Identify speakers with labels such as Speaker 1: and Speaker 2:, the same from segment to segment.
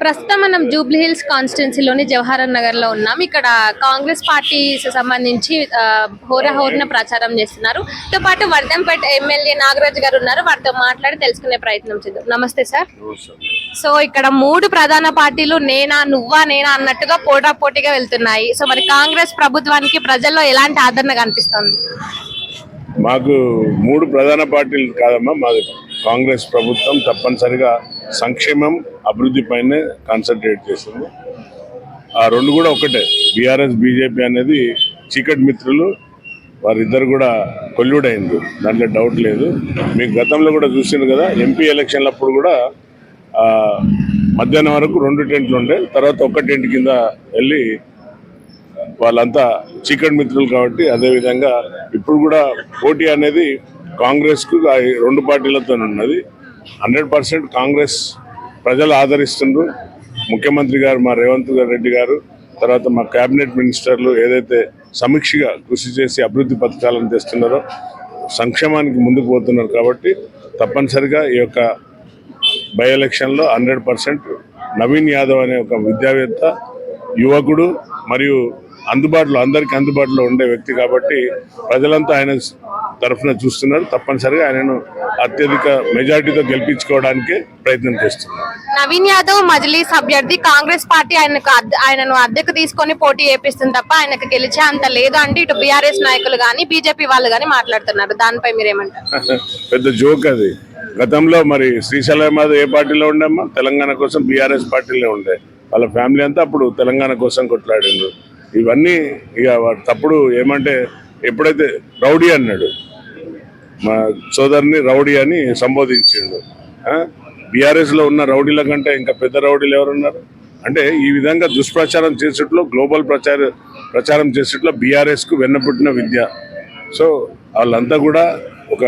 Speaker 1: ప్రస్తుతం మనం జూబ్లీ హిల్స్ కాన్స్టిట్యున్సీలోని జవహర్ నగర్లో ఉన్నాం. ఇక్కడ కాంగ్రెస్ పార్టీ సంబంధించి ఆ, హోర హోరన ప్రచారం చేస్తున్నారు. తో పాటు వర్ధంపేట ఎమ్మెల్యే నాగరాజు గారు ఉన్నారు. వారితో మాట్లాడి తెలుసుకునే ప్రయత్నం చేద్దాం. నమస్తే సార్. సో ఇక్కడ మూడు ప్రధాన పార్టీలు నేనా నువ్వా నేనా అన్నట్టుగా పోటా పోటీగా వెళ్తున్నాయి. సో మరి కాంగ్రెస్ ప్రభుత్వానికి ప్రజల్లో ఎలాంటి ఆదరణ కనిపిస్తుంది?
Speaker 2: మాకు మూడు ప్రధాన పార్టీలు కాదమ్మా మాది కాంగ్రెస్ ప్రభుత్వం తప్పనిసరిగా సంక్షేమం అభివృద్ధి పైనే కాన్సన్ట్రేట్ చేసింది ఆ రెండు కూడా ఒకటే. బీఆర్ఎస్ బీజేపీ అనేది చీకటి మిత్రులు వారిద్దరు కూడా కొల్లుడ్ అయింది దాంట్లో డౌట్ లేదు. మీకు గతంలో కూడా చూసింది కదా ఎంపీ ఎలక్షన్లప్పుడు కూడా మధ్యాహ్నం వరకు రెండు టెంట్లు ఉండే తర్వాత ఒక్క టెంట్ కింద వెళ్ళి వాళ్ళంతా చీకటి మిత్రులు కాబట్టి అదేవిధంగా ఇప్పుడు కూడా పోటీ అనేది కాంగ్రెస్కు రెండు పార్టీలతో ఉన్నది. హండ్రెడ్ పర్సెంట్ కాంగ్రెస్ ప్రజలు ఆదరిస్తుండ్రు. ముఖ్యమంత్రి గారు మా రేవంత్ రెడ్డి గారు తర్వాత మా కేబినెట్ మినిస్టర్లు ఏదైతే సమీక్షగా కృషి చేసి అభివృద్ధి పథకాలను తెస్తున్నారో సంక్షేమానికి ముందుకు పోతున్నారు కాబట్టి తప్పనిసరిగా ఈ యొక్క బై ఎలక్షన్లో హండ్రెడ్ పర్సెంట్ నవీన్ యాదవ్ అనే ఒక విద్యావేత్త యువకుడు మరియు అందుబాటులో అందరికీ అందుబాటులో ఉండే వ్యక్తి కాబట్టి ప్రజలంతా ఆయన తరఫున చూస్తున్నారు. తప్పనిసరిగా ఆయనను అత్యధిక మెజార్టీతో గెలిపించుకోవడానికి ప్రయత్నం చేస్తున్నారు
Speaker 1: నవీన్ యాదవ్ మజ్లీస్ అభ్యర్థి కాంగ్రెస్ పార్టీ ఆయనకు ఆయనను అద్దెకు తీసుకొని పోటీ చేపిస్తుంది తప్ప ఆయనకు గెలిచే అంత లేదు అంటే ఇటు బీఆర్ఎస్ నాయకులు గానీ బీజేపీ వాళ్ళు గానీ మాట్లాడుతున్నారు. దానిపై మీరేమంటారు?
Speaker 2: పెద్ద జోక్ అది. గతంలో మరి శ్రీశైలం యాదవ్ ఏ పార్టీలో ఉండమ్మా? తెలంగాణ కోసం బీఆర్ఎస్ పార్టీలో ఉండే. వాళ్ళ ఫ్యామిలీ అంతా అప్పుడు తెలంగాణ కోసం కొట్లాడిండ్రు. ఇవన్నీ ఇక తప్పుడు ఏమంటే ఎప్పుడైతే రౌడీ అన్నాడు మా సోదరుని రౌడీ అని సంబోధించిండు. బీఆర్ఎస్లో ఉన్న రౌడీల కంటే ఇంకా పెద్ద రౌడీలు ఎవరున్నారు? అంటే ఈ విధంగా దుష్ప్రచారం చేసేట్లో గ్లోబల్ ప్రచార ప్రచారం చేసేట్లో బీఆర్ఎస్కు వెన్నపుట్టిన విద్య. సో వాళ్ళంతా కూడా ఒక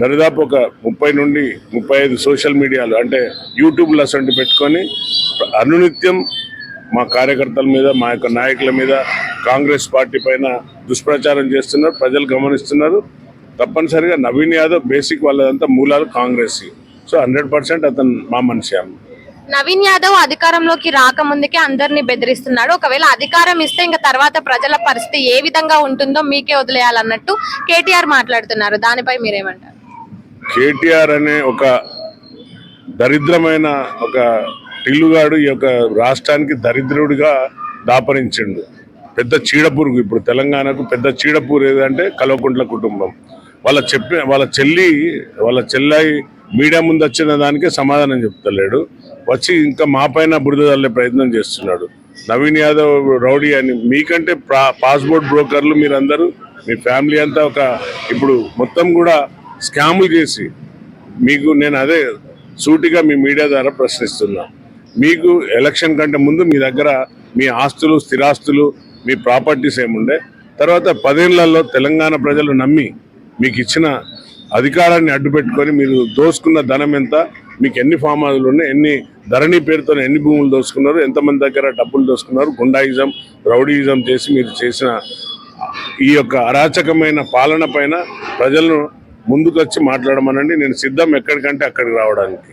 Speaker 2: దరిదాపు ఒక ముప్పై నుండి ముప్పై ఐదు సోషల్ మీడియాలు అంటే యూట్యూబ్లు అసంటి పెట్టుకొని అనునిత్యం మా కార్యకర్తల మీద మా యొక్క నాయకుల మీద కాంగ్రెస్ పార్టీ పైన దుష్ప్రచారం చేస్తున్నారు ప్రజలు గమనిస్తున్నారు. తప్పనిసరిగా నవీన్ యాదవ్ బేసిక్ వాళ్ళదంతా మూలాలు కాంగ్రెస్. సో హండ్రెడ్ పర్సెంట్ అతను మా మనిషి.
Speaker 1: నవీన్ యాదవ్ అధికారంలోకి రాకముందుకే అందరినీ బెదిరిస్తున్నాడు. ఒకవేళ అధికారం ఇస్తే ఇంకా తర్వాత ప్రజల పరిస్థితి ఏ విధంగా ఉంటుందో మీకే వదిలేయాలన్నట్టు కేటీఆర్ మాట్లాడుతున్నారు. దానిపై మీరేమంటారు?
Speaker 2: కేటీఆర్ అనే ఒక దరిద్రమైన ఒక టిల్లుగాడు ఈ యొక్క రాష్ట్రానికి దరిద్రుడిగా దాపరించిండు. పెద్ద చీడపురుగు ఇప్పుడు తెలంగాణకు పెద్ద చీడపూరు ఏదంటే కల్వకుంట్ల కుటుంబం. వాళ్ళ చెప్పిన వాళ్ళ చెల్లి వాళ్ళ చెల్లాయి మీడియా ముందు వచ్చిన దానికే సమాధానం చెప్తలేడు. వచ్చి ఇంకా మా పైన బురద తల్లే ప్రయత్నం చేస్తున్నాడు. నవీన్ యాదవ్ రౌడీ అని మీకంటే పా- పాస్పోర్ట్ బ్రోకర్లు మీరందరూ మీ ఫ్యామిలీ అంతా ఒక ఇప్పుడు మొత్తం కూడా స్కాములు చేసి మీకు నేను అదే సూటిగా మీ మీడియా ద్వారా ప్రశ్నిస్తున్నా. మీకు ఎలక్షన్ కంటే ముందు మీ దగ్గర మీ ఆస్తులు స్థిరాస్తులు మీ ప్రాపర్టీస్ ఏముండే? తర్వాత పదేళ్ళలో తెలంగాణ ప్రజలు నమ్మి మీకు ఇచ్చిన అధికారాన్ని అడ్డుపెట్టుకొని మీరు దోసుకున్న ధనం ఎంత? మీకు ఎన్ని ఫామ్ హౌజులు ఉన్నాయి? ఎన్ని ధరణి పేరుతో ఎన్ని భూములు దోసుకున్నారు? ఎంతమంది దగ్గర డబ్బులు దోసుకున్నారు? గుండాయిజం రౌడీయిజం చేసి మీరు చేసిన ఈ యొక్క అరాచకమైన పాలన పైన ప్రజలను ముందుకొచ్చి మాట్లాడమనండి. నేను సిద్ధం ఎక్కడికంటే అక్కడికి రావడానికి.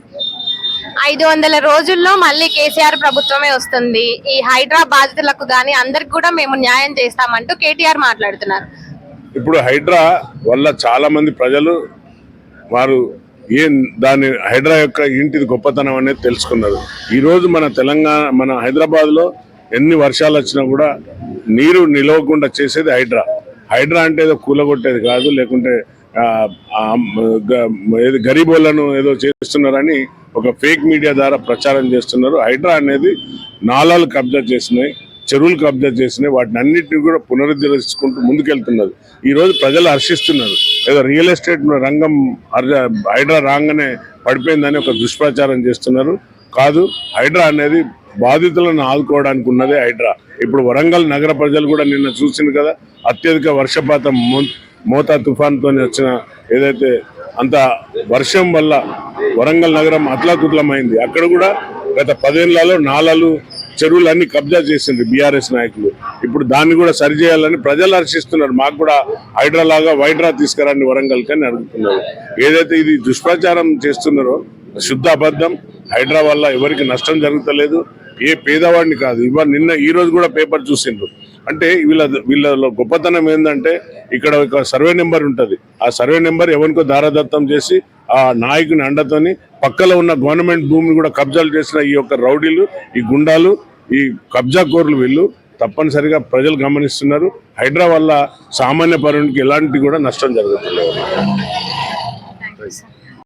Speaker 1: ఐదు వందల రోజుల్లో మళ్ళీ కేసీఆర్ ప్రభుత్వమే వస్తుంది. ఈ హైడ్రా బాధితులకు గానీ అందరికి కూడా మేము న్యాయం చేస్తామంటూ కేటీఆర్ మాట్లాడుతున్నారు.
Speaker 2: ఇప్పుడు హైడ్రా వల్ల చాలామంది ప్రజలు వారు ఏం దాని హైడ్రా యొక్క ఇంటిది గొప్పతనం అనేది తెలుసుకున్నారు. ఈరోజు మన తెలంగాణ మన హైదరాబాద్లో ఎన్ని వర్షాలు వచ్చినా కూడా నీరు నిలవకుండా చేసేది హైడ్రా. హైడ్రా అంటే ఏదో కూలగొట్టేది కాదు లేకుంటే ఏది గరీబోళ్ళను ఏదో చేస్తున్నారని ఒక ఫేక్ మీడియా ద్వారా ప్రచారం చేస్తున్నారు. హైడ్రా అనేది నాలాలు కబ్జా చేసినాయి. చెరువులు కబ్జా చేసినాయి వాటిని అన్నింటినీ కూడా పునరుద్ధరించుకుంటూ ముందుకెళ్తున్నారు ఈరోజు ప్రజలు హర్షిస్తున్నారు. ఏదో రియల్ ఎస్టేట్ రంగం హర్జ- హైడ్రా రాగానే పడిపోయిందని ఒక దుష్ప్రచారం చేస్తున్నారు. కాదు హైడ్రా అనేది బాధితులను ఆదుకోవడానికి ఉన్నదే హైడ్రా. ఇప్పుడు వరంగల్ నగర ప్రజలు కూడా నిన్న చూసింది కదా అత్యధిక వర్షపాతం మో- మోతా తుఫాన్తో వచ్చిన ఏదైతే అంత వర్షం వల్ల వరంగల్ నగరం అతలాకుతలమైంది అక్కడ కూడా గత పదేళ్ళలో నాలలు చెరువులన్నీ కబ్జా చేసిండ్రు బీఆర్ఎస్ నాయకులు. ఇప్పుడు దాన్ని కూడా సరిచేయాలని ప్రజలు హర్షిస్తున్నారు. మాకు కూడా హైడ్రా లాగా వైడ్రా తీసుకురండి వరంగల్ కని అడుగుతున్నారు. ఏదైతే ఇది దుష్ప్రచారం చేస్తున్నారో శుద్ధ అబద్ధం హైడ్రా వల్ల ఎవరికి నష్టం జరుగుతలేదు ఏ పేదవాడిని కాదు. ఇవాళ నిన్న ఈ రోజు కూడా పేపర్ చూసిండ్రు. అంటే వీళ్ళ వీళ్ళలో గొప్పతనం ఏంటంటే ఇక్కడ ఒక సర్వే నెంబర్ ఉంటుంది. ఆ సర్వే నెంబర్ ఎవరికో దారదత్తం చేసి ఆ నాయకుని అండతోని పక్కలో ఉన్న గవర్నమెంట్ భూమిని కూడా కబ్జాలు చేసిన ఈ యొక్క రౌడీలు ఈ గుండాలు ఈ కబ్జా కోర్లు వీళ్ళు తప్పనిసరిగా ప్రజలు గమనిస్తున్నారు. హైడ్రా సామాన్య పౌరునికి ఎలాంటి కూడా నష్టం జరుగుతుంది